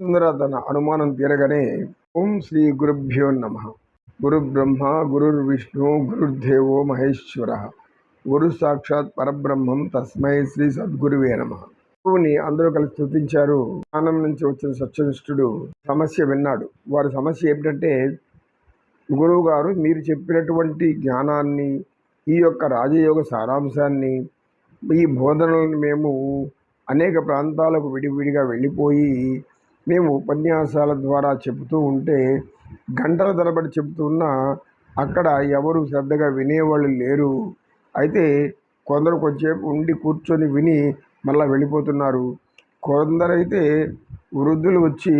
సుందర తన అనుమానం తీరగానే ఓం శ్రీ గురుభ్యో నమ. గురు బ్రహ్మ గురుర్ విష్ణు గురుర్దేవో మహేశ్వర. గురు సాక్షాత్ పరబ్రహ్మం తస్మై శ్రీ సద్గురువే నమ. గురువుని అందరూ కలిసి స్థుతించారు జ్ఞానం నుంచి వచ్చిన సత్యనిష్ఠుడు సమస్య విన్నాడు. వారి సమస్య ఏమిటంటే గురువు గారు మీరు చెప్పినటువంటి జ్ఞానాన్ని ఈ యొక్క రాజయోగ సారాంశాన్ని ఈ బోధనలను మేము అనేక ప్రాంతాలకు విడివిడిగా వెళ్ళిపోయి మేము ఉపన్యాసాల ద్వారా చెబుతూ ఉంటే గంటల తరబడి చెబుతున్నా అక్కడ ఎవరు శ్రద్ధగా వినేవాళ్ళు లేరు. అయితే కొందరు కొంచెంసేపు ఉండి కూర్చొని విని మళ్ళీ వెళ్ళిపోతున్నారు. కొందరైతే వృద్ధులు వచ్చి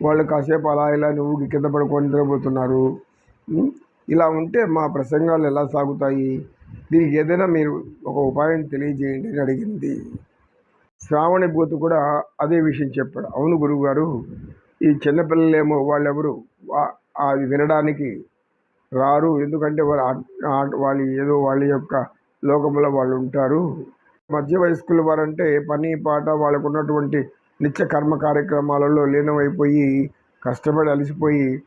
వాళ్ళు కాసేపు అలా ఇలా నువ్వు కింద పడుకొని నిద్రపోతున్నారు. ఇలా ఉంటే మా ప్రసంగాలు ఎలా సాగుతాయి? దీనికి ఏదైనా మీరు ఒక ఉపాయం తెలియజేయండి అని అడిగింది. శ్రావణి కూడా అదే విషయం చెప్పాడు. అవును గురువుగారు ఈ చిన్నపిల్లలేమో వాళ్ళెవరు? వా- అది వినడానికి రారు. ఎందుకంటే వాళ్ళు ఆ- వాళ్ళు ఏదో వాళ్ళ యొక్క లోకంలో వాళ్ళు ఉంటారు. మధ్య వయస్కుల వారంటే పని పాట వాళ్ళకు ఉన్నటువంటి నిత్య కర్మ కార్యక్రమాలలో లీనమైపోయి కష్టపడి అలసిపోయి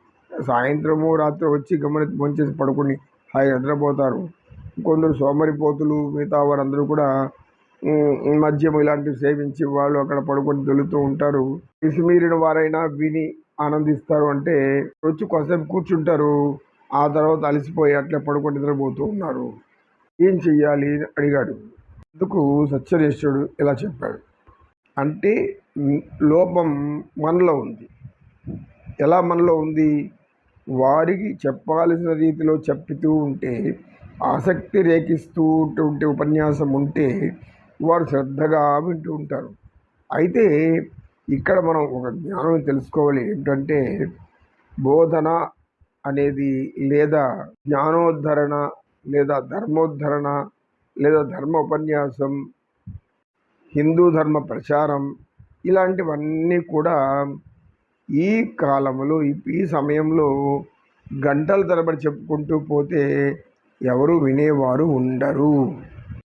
సాయంత్రము రాత్రి వచ్చి గమని భోంచేసి పడుకుని హాయి నిద్రపోతారు. కొందరు సోమరిపోతులు మిగతా వారందరూ కూడా మద్యం ఇలాంటివి సేవించి వాళ్ళు అక్కడ పడుకొని దొలుతూ ఉంటారు. విసిమీరిన వారైనా విని ఆనందిస్తారు అంటే వచ్చి కొద్దిసేపు కూర్చుంటారు. ఆ తర్వాత అలసిపోయి అట్లే పడుకొని నిద్రపోతూ ఉన్నారు. ఏం చెయ్యాలి అని అడిగాడు. అందుకు సత్యనేశ్వరుడు ఇలా చెప్పాడు. అంటే లోపం మనలో ఉంది. ఎలా మనలో ఉంది? వారికి చెప్పాల్సిన రీతిలో చెప్తూ ఉంటే ఆసక్తి రేకిస్తూ ఉంటే ఉపన్యాసం ఉంటే వారు శ్రద్ధగా వింటూ ఉంటారు. అయితే ఇక్కడ మనం ఒక జ్ఞానం తెలుసుకోవాలి ఏంటంటే బోధన అనేది లేదా జ్ఞానోద్ధరణ లేదా ధర్మోద్ధరణ లేదా ధర్మ ఉపన్యాసం హిందూ ధర్మ ప్రచారం ఇలాంటివన్నీ కూడా ఈ కాలంలో ఈ- సమయంలో గంటల తరబడి చెప్పుకుంటూ పోతే ఎవరు వినేవారు ఉండరు.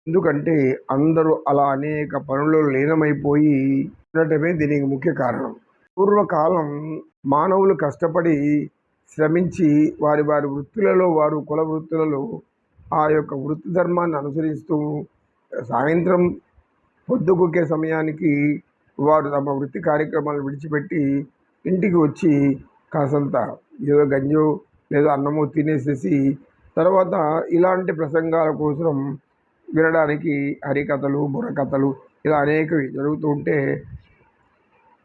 ఎందుకంటే అందరూ అలా అనేక పనుల్లో లీనమైపోయి ఉండటమే దీనికి ముఖ్య కారణం. పూర్వకాలం మానవులు కష్టపడి శ్రమించి వారి వారి వృత్తులలో వారు కుల వృత్తులలో ఆ యొక్క వృత్తి ధర్మాన్ని అనుసరిస్తూ సాయంత్రం పొద్దుగుకే సమయానికి వారు తమ వృత్తి కార్యక్రమాలు విడిచిపెట్టి ఇంటికి వచ్చి కాసంత ఏదో గంజో లేదా అన్నమో తినేసేసి తర్వాత ఇలాంటి ప్రసంగాల కోసం వినడానికి హరికథలు బుర్రకథలు ఇలా అనేకవి జరుగుతూ ఉంటే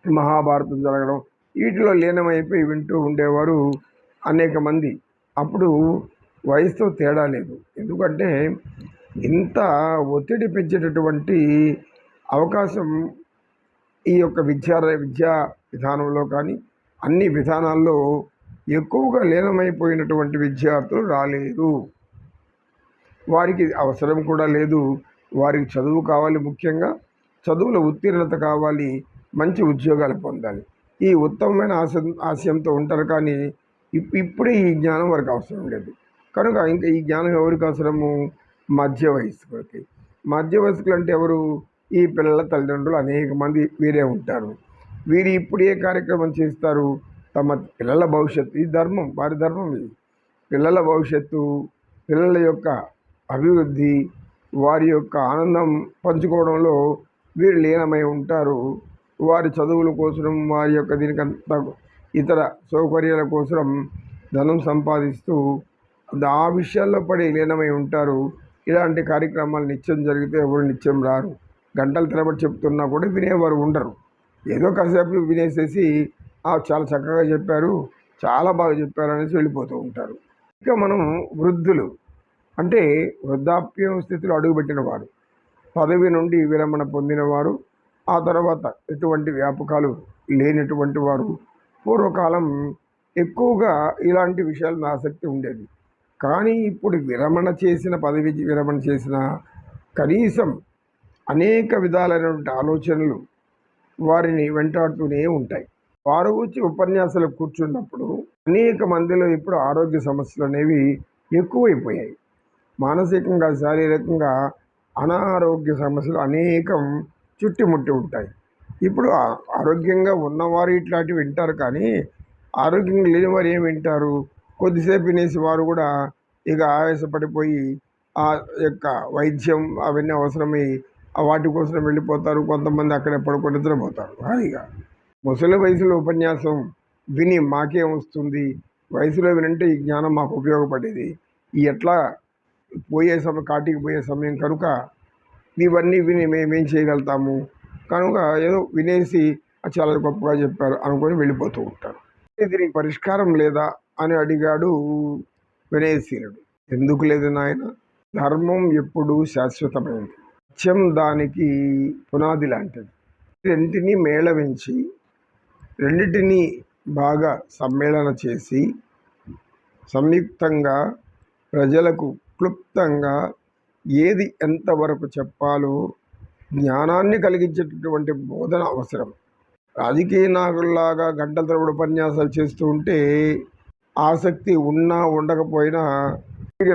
మహాభారతం జరగడం వీటిలో లీనమైపోయి వింటూ ఉండేవారు అనేక మంది. అప్పుడు వయసుతో తేడా లేదు. ఎందుకంటే ఇంత ఒత్తిడి పెంచేటటువంటి అవకాశం ఈ యొక్క విద్యా విద్యా విధానంలో కానీ అన్ని విధానాల్లో ఎక్కువగా లీనమైపోయినటువంటి విద్యార్థులు రాలేరు వారికి అవసరం కూడా లేదు. వారికి చదువు కావాలి ముఖ్యంగా. చదువులో ఉత్తీర్ణత కావాలి. మంచి ఉద్యోగాలు పొందాలి. ఈ ఉత్తమమైన ఆశ ఆశయంతో ఉంటారు కానీ ఇప్ ఇప్పుడే ఈ జ్ఞానం వారికి అవసరం లేదు. కనుక ఇంకా ఈ జ్ఞానం ఎవరికి అవసరము? మధ్య వయస్కులకి. మధ్య వయస్కులు అంటే ఎవరు? ఈ పిల్లల తల్లిదండ్రులు అనేక మంది వీరే ఉంటారు. వీరు ఇప్పుడు ఏ కార్యక్రమం చేస్తారు? తమ పిల్లల భవిష్యత్తు. ఈ ధర్మం వారి ధర్మం ఇది. పిల్లల భవిష్యత్తు పిల్లల యొక్క అభివృద్ధి వారి యొక్క ఆనందం పంచుకోవడంలో వీరు లీనమై ఉంటారు. వారి చదువుల కోసం వారి యొక్క దీనికంతా ఇతర సౌకర్యాల కోసం ధనం సంపాదిస్తూ ఆ విషయాల్లో పడి లీనమై ఉంటారు. ఇలాంటి కార్యక్రమాలు నిత్యం జరిగితే ఎవరు నిత్యం రారు. గంటల తరబడి చెప్తున్నా కూడా వినేవారు ఉండరు. ఏదో కాసేపు వినేసేసి చాలా చక్కగా చెప్పారు చాలా బాగా చెప్పారు అనేసి వెళ్ళిపోతూ ఉంటారు. ఇక మనం వృద్ధులు. అంటే వృద్ధాప్యం స్థితిలో అడుగుపెట్టిన వారు పదవి నుండి విరమణ పొందినవారు ఆ తర్వాత ఎటువంటి వ్యాపకాలు లేనటువంటి వారు. పూర్వకాలం ఎక్కువగా ఇలాంటి విషయాల మీద ఆసక్తి ఉండేది. కానీ ఇప్పుడు విరమణ చేసిన పదవి విరమణ చేసిన కనీసం అనేక విధాలైనటువంటి ఆలోచనలు వారిని వెంటాడుతూనే ఉంటాయి. వారు వచ్చి ఉపన్యాసాలు కూర్చున్నప్పుడు అనేక మందిలో ఇప్పుడు ఆరోగ్య సమస్యలు అనేవి ఎక్కువైపోయాయి. మానసికంగా శారీరకంగా అనారోగ్య సమస్యలు అనేకం చుట్టుముట్టి ఉంటాయి. ఇప్పుడు ఆరోగ్యంగా ఉన్నవారు ఇట్లాంటివి వింటారు కానీ ఆరోగ్యంగా లేని వారు ఏం వింటారు? కొద్దిసేపు వినేసి వారు కూడా ఇక ఆవేశపడిపోయి ఆ యొక్క వైద్యం అవన్నీ అవసరమై ఆ వాటి కోసం వెళ్ళిపోతారు. కొంతమంది అక్కడే పడుకొని నిద్రపోతారు. హాయిగా ముసలి వయసులో ఉపన్యాసం విని మాకేం వస్తుంది? వయసులో వినంటే ఈ జ్ఞానం మాకు ఉపయోగపడేది. ఈ ఎట్లా పోయే సమయం కాటికి పోయే సమయం కనుక ఇవన్నీ విని మేమేం చేయగలుగుతాము. కనుక ఏదో వినేసి చాలా గొప్పగా చెప్పారు అనుకొని వెళ్ళిపోతూ ఉంటారు. దీనికి పరిష్కారం లేదా అని అడిగాడు వినయశీలుడు ఎందుకు లేదు నాయన? ధర్మం ఎప్పుడూ శాశ్వతమైనది. సత్యం దానికి పునాది లాంటిది. రెంటిని మేళవించి రెండింటినీ బాగా సమ్మేళన చేసి సంయుక్తంగా ప్రజలకు క్లుప్తంగా ఏది ఎంతవరకు చెప్పాలో జ్ఞానాన్ని కలిగించేటటువంటి బోధన అవసరం. రాజకీయ నాయకుల్లాగా గంటల తరబడి ఉపన్యాసాలు చేస్తూ ఉంటే ఆసక్తి ఉన్నా ఉండకపోయినా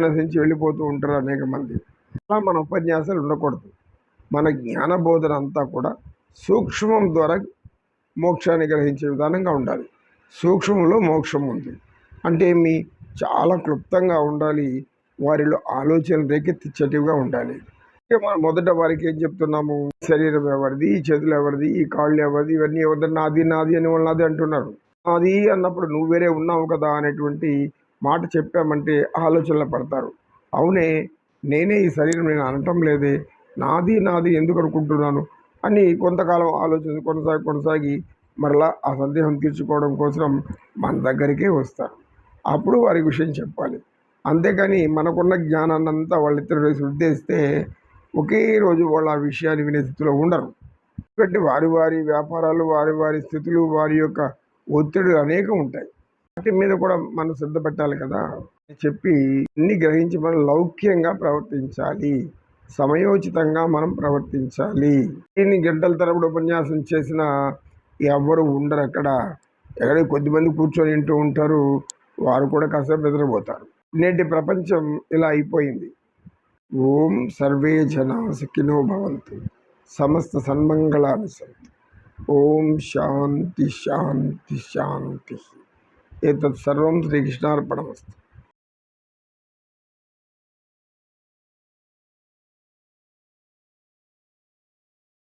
నశించి వెళ్ళిపోతూ ఉంటారు అనేక మంది. అలా మన ఉపన్యాసాలు ఉండకూడదు. మన జ్ఞాన బోధన అంతా కూడా సూక్ష్మం ద్వారా మోక్షాన్ని గ్రహించే విధానంగా ఉండాలి. సూక్ష్మంలో మోక్షం ఉంది. అంటే మీ చాలా క్లుప్తంగా ఉండాలి. వారిలో ఆలోచనలు రేకెత్తిచ్చేటివిగా ఉండాలి. మనం మొదట వారికి ఏం చెప్తున్నాము? శరీరం ఎవరిది? ఈ చేతులు ఎవరిది? ఈ కాళ్ళు ఎవరిది? ఇవన్నీ ఎవరిది? నాది నాది అని వాళ్ళు నాది అంటున్నారు. నాది అన్నప్పుడు నువ్వు వేరే ఉన్నావు కదా అనేటువంటి మాట చెప్పామంటే ఆలోచనలు పడతారు. అవునే నేనే ఈ శరీరం నేను అనటం లేదే. నాది నాది ఎందుకు అనుకుంటున్నాను? అని కొంతకాలం ఆలోచన కొనసాగి కొనసాగి మరలా ఆ సందేహం తీర్చుకోవడం కోసం మన దగ్గరికే వస్తారు. అప్పుడు వారి విషయం చెప్పాలి. అంతేకాని మనకున్న జ్ఞానాన్ని అంతా వాళ్ళిద్దరు వేసి ఉద్దేశిస్తే ఒకే రోజు వాళ్ళు ఆ విషయాన్ని వినే స్థితిలో ఉండరు. ఎందుకంటే వారి వారి వ్యాపారాలు వారి వారి స్థితులు వారి యొక్క ఒత్తిడులు అనేకం ఉంటాయి. వాటి మీద కూడా మనం శ్రద్ధ పెట్టాలి కదా. అని చెప్పి అన్ని గ్రహించి మనం లౌక్యంగా ప్రవర్తించాలి. సమయోచితంగా మనం ప్రవర్తించాలి. దీన్ని గంటల తరబడి ఉపన్యాసం చేసిన ఎవరు ఉండరు అక్కడ. ఎక్కడ కొద్దిమంది కూర్చొని వింటూ ఉంటారు. వారు కూడా కాసేపు నిద్రపోతారు. నేటి ప్రపంచం ఇలా అయిపోయింది. ఓం సర్వే జన సుఖినో భవంతు. సమస్త సన్మంగళాన్ని సంతు ఓం శాంతి శాంతి శాంతి. ఏతత్ సర్వం శ్రీకృష్ణార్పణమస్తు.